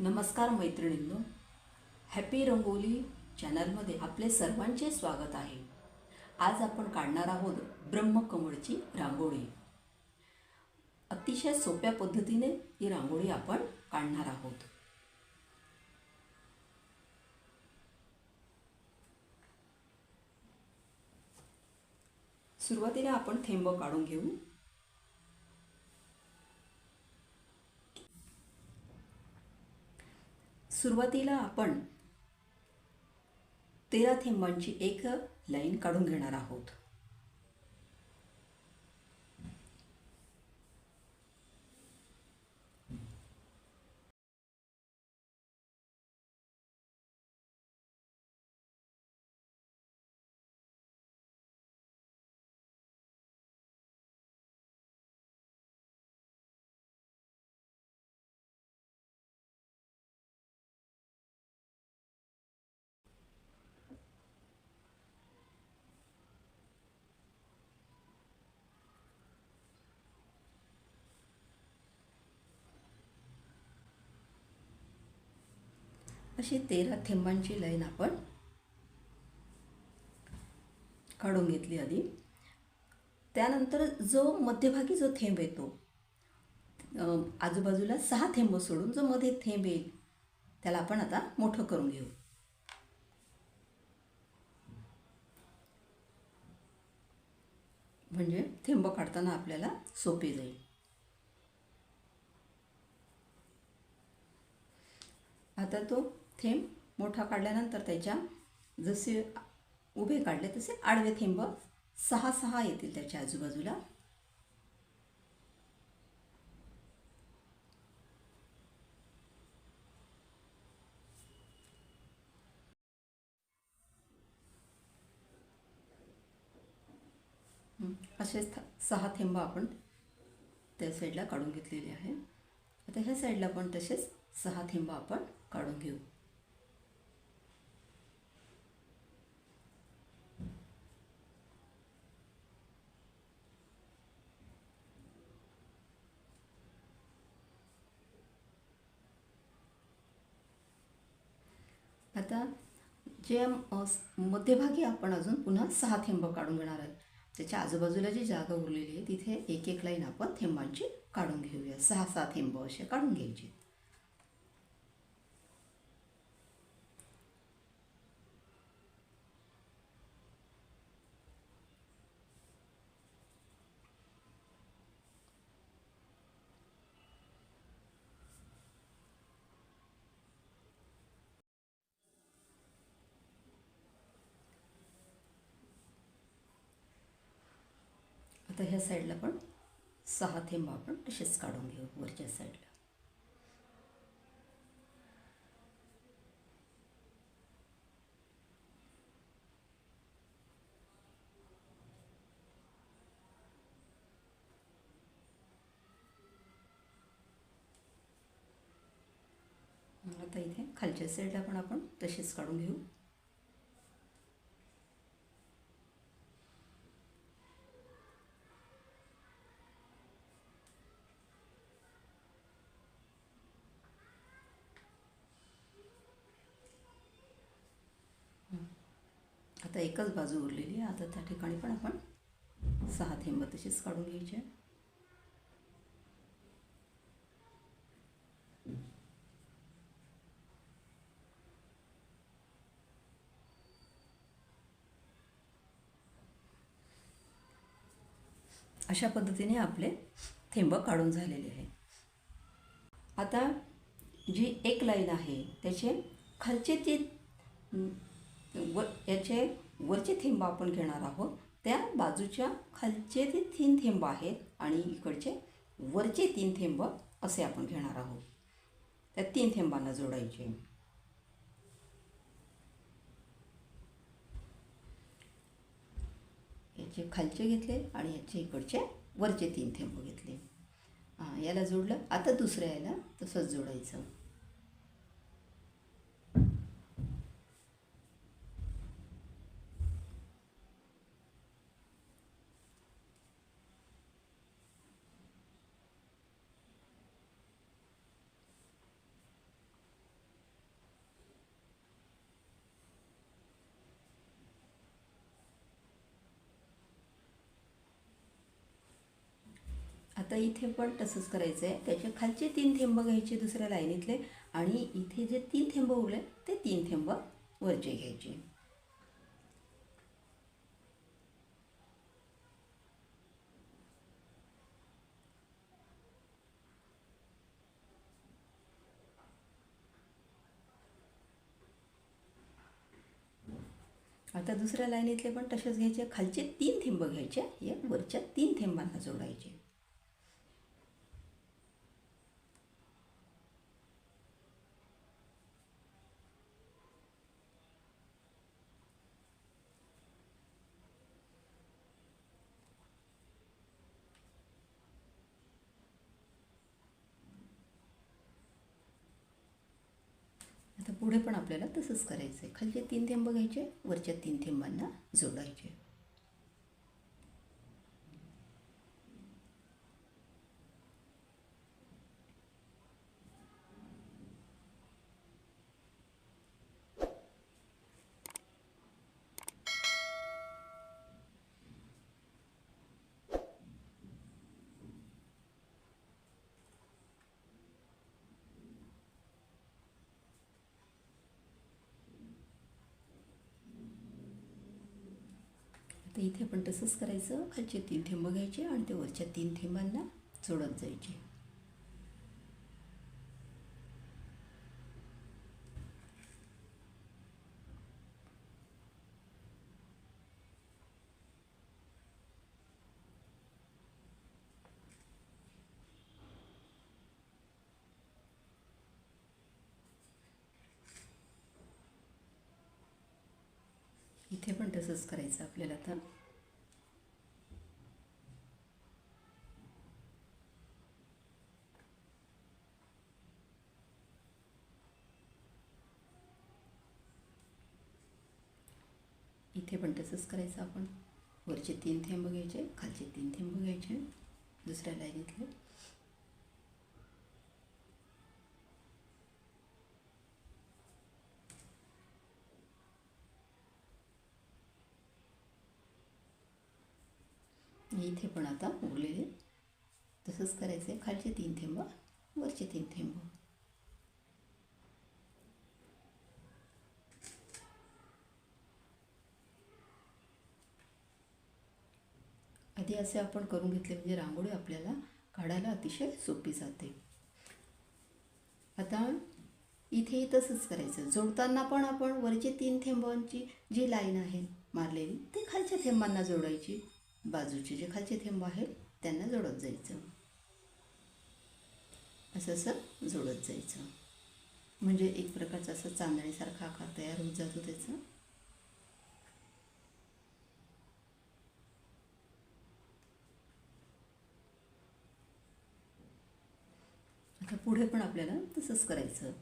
नमस्कार मैत्रिणींनो हॅपी रंगोली चॅनलमध्ये आपले सर्वांचे स्वागत आहे. आज आपण काढणार आहोत ब्रह्मकमळची रांगोळी. अतिशय सोप्या पद्धतीने ही रांगोळी आपण काढणार आहोत. सुरुवातीला आपण थेंब काढून घेऊ. सुरुवातीला आपण तेरा थेंबांची एक लाईन काढून घेणार आहोत. अशी तेरा थेंबांची लाईन आपण काढून घेतली आधी. त्यानंतर जो मध्यभागी जो थेंब येतो आजूबाजूला सहा थेंब सोडून जो मध्ये थेंब येईल त्याला आपण आता मोठं करून घेऊ. म्हणजे थेंब काढताना आपल्याला सोपे जाईल. आता तो थेंब मोठा काढल्यानंतर त्याच्या जसे उभे काढले तसे आडवे थेंब सहा सहा येतील त्याच्या आजूबाजूला. असे असेच सहा थेंब आपण त्या साईडला काढून घेतलेले आहे. आता ह्या साईडला पण तसेच सहा थेंब आपण काढून घेऊ. आता जे मध्यभागी आपण अजून पुन्हा सहा थेंब काढून घेणार आहे त्याच्या आजूबाजूला जी जागा उरलेली आहे तिथे एक एक लाईन आपण थेंबांची काढून घेऊया. सहा सहा थेंब असे काढून घ्यायचे आता ह्या साईडला पण सहा थेंब आपण तसेच काढून घेऊ वरच्या साईडला आता इथे खालच्या साईडला पण आपण तसेच काढून घेऊ. आता एकच बाजू उरलेली आहे. आता त्या ठिकाणी पण आपण सहा थेंब तशीच काढून घ्यायचे अशा पद्धतीने आपले थेंब काढून झालेले आहे आता जी एक लाईन आहे त्याचे खालचे ती व याचे वरचे थेंब आपण घेणार आहोत. त्या बाजूच्या खालचे जे तीन थेंब आहेत आणि इकडचे वरचे तीन थेंब असे आपण घेणार आहोत. त्या तीन थेंबांना जोडायचे. याचे खालचे घेतले आणि याचे इकडचे वरचे तीन थेंब घेतले. हां याला जोडलं. आता दुसऱ्या याला तसंच जोडायचं. आता इथे पण तसंच करायचं आहे त्याचे खालचे तीन थेंब घ्यायचे दुसऱ्या लाईनीतले आणि इथे जे तीन थेंब उरले ते तीन थेंब वरचे घ्यायचे. आता दुसऱ्या लाईनीतले पण तसेच घ्यायचे. खालचे तीन थेंब घ्यायचे. या वरच्या तीन थेंबांना जोडायचे आता पुढे पण आपल्याला तसंच करायचं आहे खालचे तीन थेंब घ्यायचे वरच्या तीन थेंबांना जोडायचे. तर इथे पण तसंच करायचं. खालचे तीन थेंब घ्यायचे आणि ते वरच्या तीन थेंबांना जोडत जायचे. इथे पण तसंच करायचं आपल्याला आता. इथे पण तसंच करायचं आपण. वरचे तीन थेंब घ्यायचे खालचे तीन थेंब घ्यायचे दुसऱ्या लाईनीतले. इथे पण आता उरलेले तसंच करायचं आहे खालचे तीन थेंब वरचे तीन थेंब. आधी असे आपण करून घेतले म्हणजे रांगोळी आपल्याला काढायला अतिशय सोपी जाते. आता इथेही तसंच करायचं. जोडताना पण आपण वरचे तीन थेंबांची जी लाईन आहे मारलेली ती खालच्या थेंबांना जोडायची. बाजूचे जे खालचे थेंब आहेत त्यांना जोडत जायचं. असं असं जोडत जायचं. म्हणजे एक प्रकारचा असं चांदणीसारखा आकार तयार होत जातो त्याचा. आता पुढे पण आपल्याला तसंच करायचं.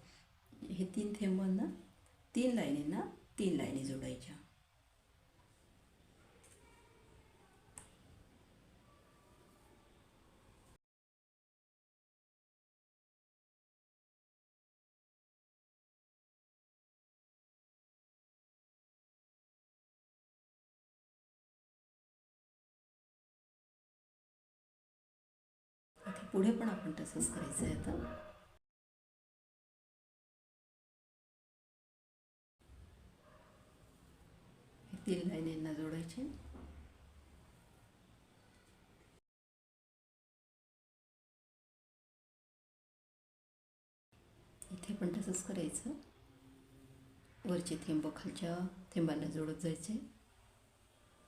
हे तीन थेंबांना तीन लाईनींना तीन लाईनी जोडायच्या. पुढे पण आपण तसंच करायचं आहे आता. तीन लाईन लाईनींना जोडायचे. इथे पण तसंच करायचं. वरचे थेंब खालच्या थेंबांना जोडत जायचे.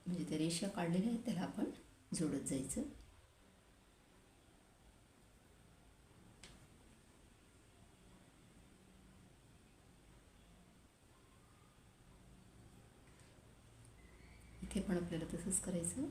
म्हणजे त्या रेषा काढलेल्या आहेत त्याला आपण जोडत जायचं. इथे पण आपल्याला तसंच करायचं.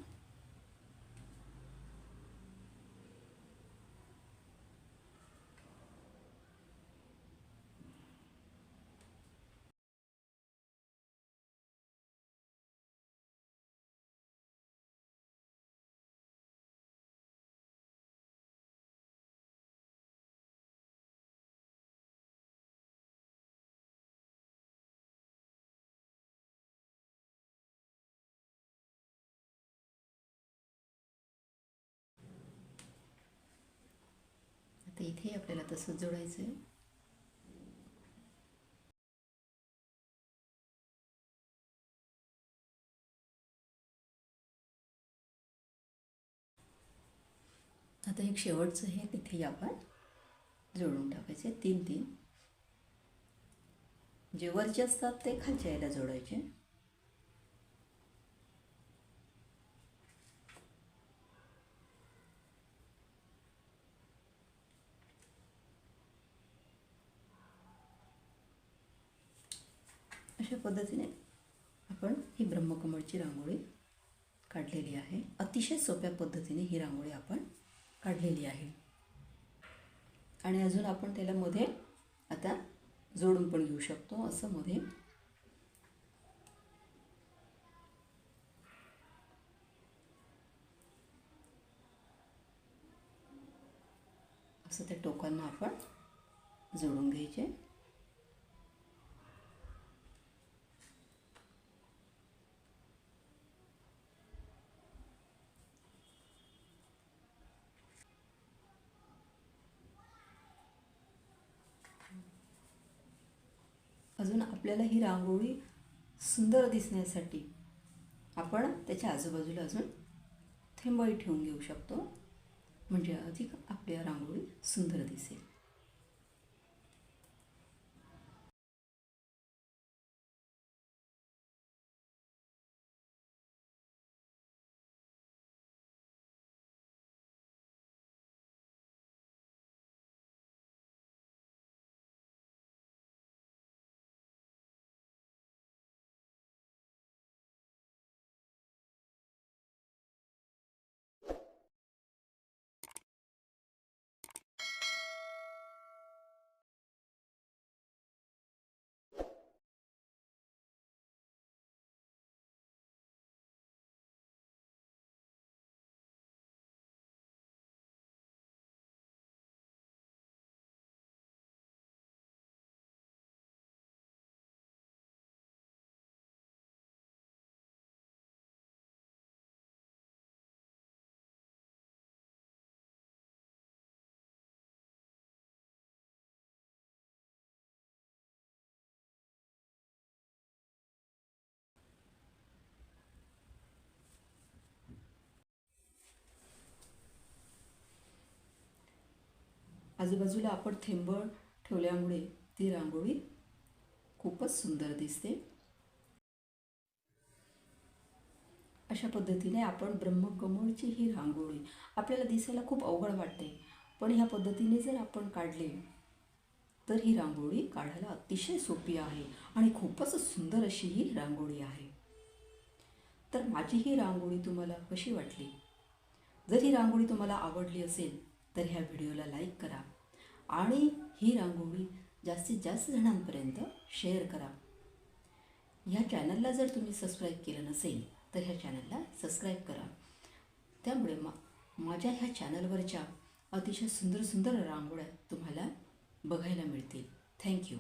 इथे आपल्याला तसंच जोडायचं आहे आता एक शेवटचं हे तिथे आपण जोडून टाकायचे तीन तीन. जे वरचे असतात ते खालच्या यायला जोडायचे. अशा पद्धतीने आपण ही ब्रह्मकमळची रांगोळी काढलेली आहे. अतिशय सोप्या पद्धतीने ही रांगोळी आपण काढलेली आहे. आणि अजून आपण त्याला मध्ये आता जोडून पण घेऊ शकतो. असं मध्ये असं त्या टोकांना आपण जोडून घ्यायचे. अजून आपल्याला ही रांगोळी सुंदर दिसण्यासाठी आपण त्याच्या आजूबाजूला अजून थेंबही ठेवून घेऊ शकतो. म्हणजे अधिक आपल्या रांगोळी सुंदर दिसेल. आजूबाजूला आपण थेंबळ ठेवल्यामुळे ती रांगोळी खूपच सुंदर दिसते. अशा पद्धतीने आपण ब्रह्मकमळची ही रांगोळी आपल्याला दिसायला खूप अवघड वाटते. पण ह्या पद्धतीने जर आपण काढले तर ही रांगोळी काढायला अतिशय सोपी आहे आणि खूपच सुंदर अशी ही रांगोळी आहे. तर माझी ही रांगोळी तुम्हाला कशी वाटली? जर ही रांगोळी तुम्हाला आवडली असेल तर ह्या व्हिडिओला लाईक करा आणि ही रांगोळी जास्तीत जास्त जणांपर्यंत शेअर करा. ह्या चॅनलला जर तुम्ही सबस्क्राईब केलं नसेल तर ह्या चॅनलला सबस्क्राईब करा. त्यामुळे मा माझ्या ह्या चॅनलवरच्या अतिशय सुंदर सुंदर रांगोळ्या तुम्हाला बघायला मिळतील. थँक्यू